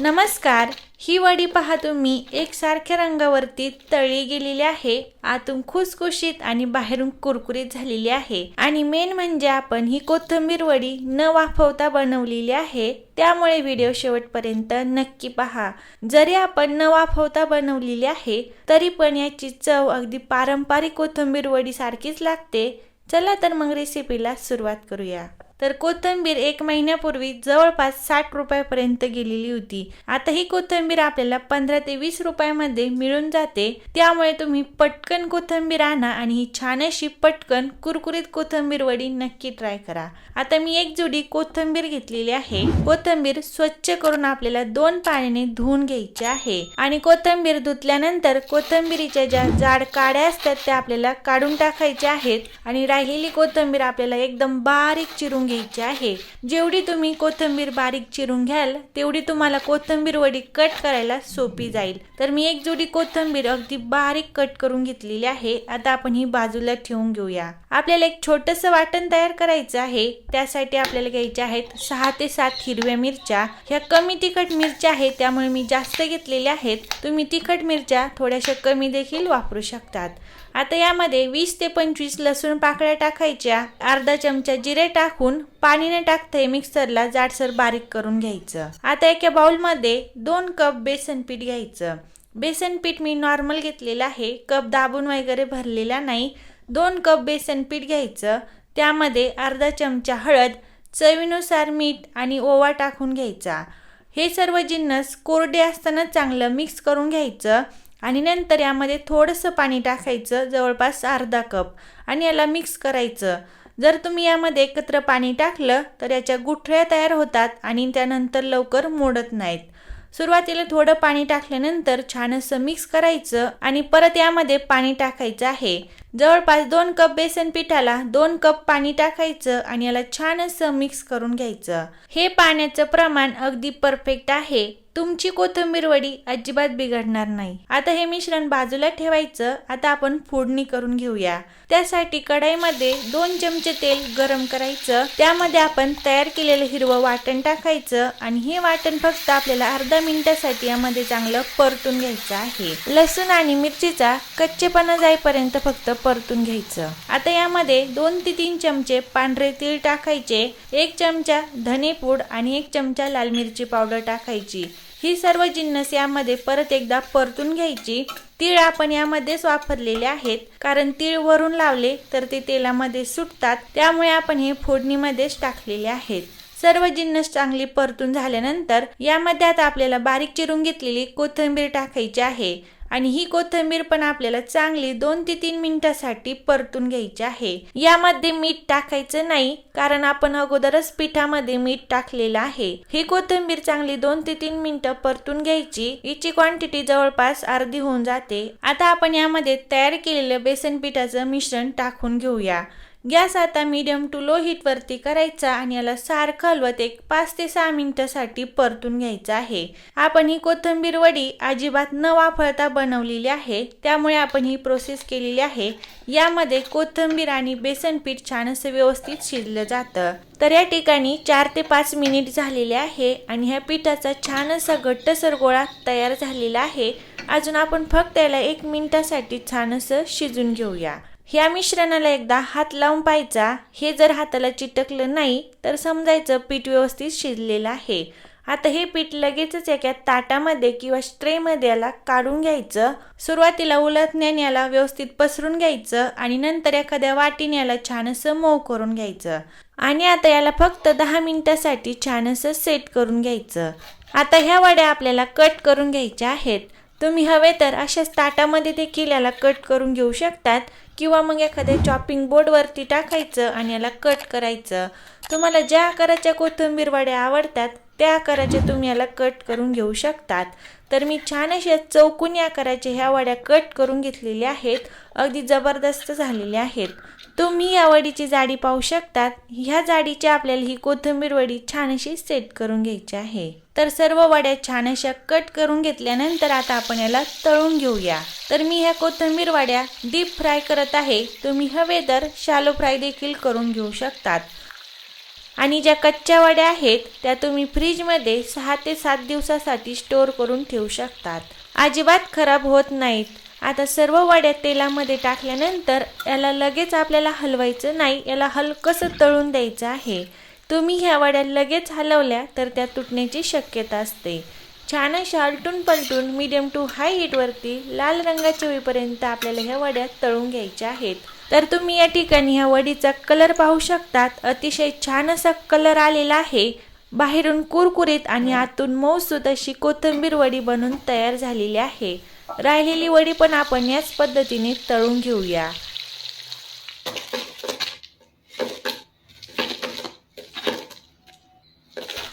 नमस्कार. ही वडी पहा तुम्ही. एकसारख्या रंगावरती तळी गेलेली आहे. आतून खुसखुशीत आणि बाहेरून कुरकुरीत झालेली आहे. आणि मेन म्हणजे आपण ही कोथिंबीर वडी न वाफवता बनवलेली आहे. त्यामुळे व्हिडिओ शेवटपर्यंत नक्की पहा. जरी आपण न वाफवता बनवलेली आहे तरी पण याची चव अगदी पारंपरिक कोथिंबीर वडी सारखीच लागते. चला तर मग रेसिपीला सुरुवात करूया. तर कोथिंबीर एक महिन्यापूर्वी जवळपास साठ रुपयापर्यंत गेलेली होती. आता ही कोथिंबीर आपल्याला पंधरा ते वीस रुपयामध्ये मिळून जाते. त्यामुळे तुम्ही पटकन कोथिंबीर आणा आणि ही छान अशी पटकन कुरकुरीत कोथिंबीर वडी नक्की ट्राय करा. आता मी एक जुडी कोथिंबीर घेतलेली आहे. कोथिंबीर स्वच्छ करून आपल्याला दोन पाण्याने धुवून घ्यायची आहे. आणि कोथिंबीर धुतल्यानंतर कोथिंबीरीच्या ज्या जाड काड्या असतात त्या आपल्याला काढून टाकायच्या आहेत. आणि राहिलेली कोथिंबीर आपल्याला एकदम बारीक चिरून घ्यायची आहे. जेवढी तुम्ही कोथिंबीर बारीक चिरून घ्याल तेवढी तुम्हाला कोथिंबीर वडी कट करायला सोपी जाईल. तर मी एक जोडी कोथिंबीर अगदी बारीक कट करून घेतलेली आहे. आता आपण ही बाजूला ठेवून घेऊया. आपल्याला एक छोटस वाटण तयार करायचं आहे. त्यासाठी आपल्याला घ्यायचे आहेत सहा ते सात हिरव्या मिरच्या. ह्या कमी तिखट मिरच्या आहेत त्यामुळे मी जास्त घेतलेल्या आहेत. तुम्ही तिखट मिरच्या थोड्याशा कमी देखील वापरू शकतात. आता यामध्ये वीस ते पंचवीस लसूण पाकळ्या टाकायच्या. अर्धा चमचा जिरे टाकून पाणी न टाकता हे मिक्सरला जाडसर बारीक करून घ्यायचं. आता एका बाउलमध्ये दोन कप बेसन पीठ घ्यायचं. बेसन पीठ मी नॉर्मल घेतलेलं आहे. कप दाबून वगैरे भरलेला नाही. दोन कप बेसन पीठ घ्यायचं. त्यामध्ये अर्धा चमचा हळद चवीनुसार मीठ आणि ओवा टाकून घ्यायचा. हे सर्व जिन्नस कोरडे असताना चांगलं मिक्स करून घ्यायचं. आणि नंतर यामध्ये थोडंसं पाणी टाकायचं जवळपास अर्धा कप. आणि याला मिक्स करायचं. जर तुम्ही यामध्ये एकत्र पाणी टाकलं तर याच्या गुठळ्या तयार होतात आणि त्यानंतर लवकर मोडत नाहीत. सुरुवातीला थोडं पाणी टाकल्यानंतर छान असं मिक्स करायचं आणि परत यामध्ये पाणी टाकायचं आहे. जवळपास दोन कप बेसन पिठाला दोन कप पाणी टाकायचं आणि याला छान असं मिक्स करून घ्यायचं. हे पाण्याचं प्रमाण अगदी परफेक्ट आहे. तुमची कोथिंबीर वडी अजिबात बिघडणार नाही. आता हे मिश्रण बाजूला ठेवायचं. आता आपण फोडणी करून घेऊया. त्यासाठी कढाईमध्ये दोन चमचे तेल गरम करायचं. त्यामध्ये आपण तयार केलेलं हिरवं वाटण टाकायचं आणि हे वाटण फक्त आपल्याला अर्धा मिनिटासाठी यामध्ये चांगलं परतून घ्यायचं आहे. लसूण आणि मिरचीचा कच्चेपणा जाईपर्यंत फक्त परतून घ्यायचं. आता यामध्ये दोन ते तीन चमचे पांढरे तीळ टाकायचे. एक चमचा धनेपूड आणि एक चमचा लाल मिरची पावडर टाकायची. ही सर्व जिन्नस यामध्ये परत एकदा परतून घ्यायची. तीळ आपण यामध्येच वापरलेले आहेत. कारण तीळ वरून लावले तर ते तेलामध्ये सुटतात. त्यामुळे आपण हे फोडणीमध्येच टाकलेले आहेत. सर्व जिन्नस चांगली परतून झाल्यानंतर यामध्ये आता आपल्याला बारीक चिरून घेतलेली कोथिंबीर टाकायची आहे. आणि ही कोथिंबीर पण आपल्याला चांगली दोन ते तीन मिनिटासाठी परतून घ्यायची आहे. यामध्ये मीठ टाकायचं नाही कारण आपण अगोदरच पिठामध्ये मीठ टाकलेलं आहे. ही कोथिंबीर चांगली दोन ते तीन मिनिटं परतून घ्यायची. हिची क्वांटिटी जवळपास अर्धी होऊन जाते. आता आपण यामध्ये तयार केलेलं बेसन पिठाचं मिश्रण टाकून घेऊया. गॅस आता मीडियम टू लो हीटवरती करायचा आणि याला सारखं हलवत एक पाच ते सहा मिनिटासाठी परतून घ्यायचं आहे. आपण ही कोथिंबीर वडी अजिबात न वापरता बनवलेली आहे. त्यामुळे आपण ही प्रोसेस केलेली आहे. यामध्ये कोथिंबीर आणि बेसन पीठ छान असं व्यवस्थित शिजलं जातं. तर या ठिकाणी चार ते पाच मिनिट झालेले आहे आणि ह्या पिठाचा छान असा घट्टसर गोळा तयार झालेला आहे. अजून आपण फक्त याला एक मिनिटासाठी छान असं शिजून घेऊया. ह्या मिश्रणाला एकदा हात लावून पाहायचा. हे जर हाताला चिटकलं नाही तर समजायचं पीठ व्यवस्थित शिजलेलं आहे. आता हे पीठ लगेचच एका ताटामध्ये किंवा स्ट्रेमध्ये याला काढून घ्यायचं. सुरुवातीला उलटण्याने याला व्यवस्थित पसरून घ्यायचं आणि नंतर एखाद्या वाटीने याला छान असं मऊ करून घ्यायचं. आणि आता याला फक्त दहा मिनिटासाठी छान असं सेट करून घ्यायचं. आता ह्या वड्या आपल्याला कट करून घ्यायच्या आहेत. तुम्ही हवे तर अशाच ताटामध्ये देखील याला कट करून घेऊ शकतात किंवा मग एखाद्या चॉपिंग बोर्डवरती टाकायचं आणि याला कट करायचं. तुम्हाला ज्या आकाराच्या कोथिंबीर वड्या आवडतात त्या आकाराचे तुम्ही याला कट करून घेऊ शकतात. तर मी छान अशा चौकोनी आकाराच्या ह्या वड्या कट करून घेतलेल्या आहेत. अगदी जबरदस्त झालेल्या आहेत. तुम्ही या वडीची जाडी पाहू शकतात. ह्या जाडीची आपल्याला ही कोथिंबीर वडी छान अशी सेट करून घ्यायची आहे. तर सर्व वड्या छान अशा कट करून घेतल्यानंतर आता आपण याला तळून घेऊया. तर मी ह्या कोथिंबीर वड्या डीप फ्राय करत आहे. तुम्ही हवे तर शालो फ्राय देखील करून घेऊ शकतात. आणि ज्या कच्च्या वड्या आहेत त्या तुम्ही फ्रीजमध्ये सहा ते सात दिवसासाठी स्टोअर करून ठेवू शकतात. अजिबात खराब होत नाहीत. आता सर्व वड्या तेलामध्ये टाकल्यानंतर याला लगेच आपल्याला हलवायचं नाही. याला हलकंसं तळून द्यायचं आहे? तुम्ही ह्या वड्या लगेच हलवल्या तर त्या तुटण्याची शक्यता असते. छान अशा आलटून पलटून मीडियम टू हाय हीटवरती लाल रंगाच्या होईपर्यंत आपल्याला ह्या वड्या तळून घ्यायच्या आहेत. तर तुम्ही या ठिकाणी ह्या वडीचा कलर पाहू शकतात. अतिशय छान असा कलर आलेला आहे. बाहेरून कुरकुरीत आणि आतून मऊसूत अशी कोथिंबीर वडी बनून तयार झालेली आहे. राहिलेली वडी पण आपण याच पद्धतीने तळून घेऊया.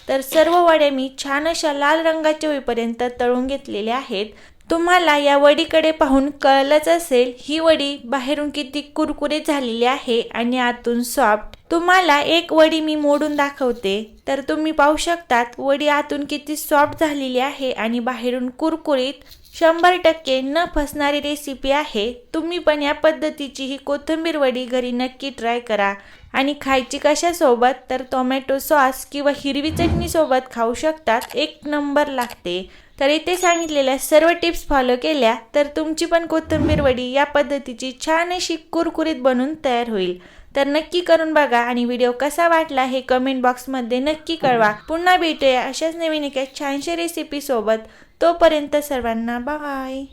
तर सर्व वड्या मी छान अशा लाल रंगाच्या होईपर्यंत तळून घेतलेल्या आहेत. तुम्हाला या वडीकडे पाहून कळलंच असेल ही वडी बाहेरून किती कुरकुरे झालेली आहे आणि आतून सॉफ्ट तुम्हाला एक वडी मी मोडून दाखवते. तर तुम्ही पाहू शकतात वडी आतून किती सॉफ्ट झालेली आहे आणि बाहेरून कुरकुरीत शंभर टक्के न फसणारी रेसिपी आहे. तुम्ही पण या पद्धतीची ही कोथिंबीर वडी घरी नक्की ट्राय करा. आणि खायची कशासोबत? तर टोमॅटो सॉस किंवा हिरवी चटणीसोबत खाऊ शकतात. एक नंबर लागते. तर इथे सांगितलेल्या सर्व टिप्स फॉलो केल्या तर तुमची पण कोथिंबीर वडी या पद्धतीची छान अशी कुरकुरीत बनून तयार होईल. तर नक्की करून बघा आणि व्हिडिओ कसा वाटला हे कमेंट बॉक्समध्ये नक्की कळवा. पुन्हा भेटूया अशाच नवीन एका छानशा रेसिपीसोबत तोपर्यंत सर्वांना बाय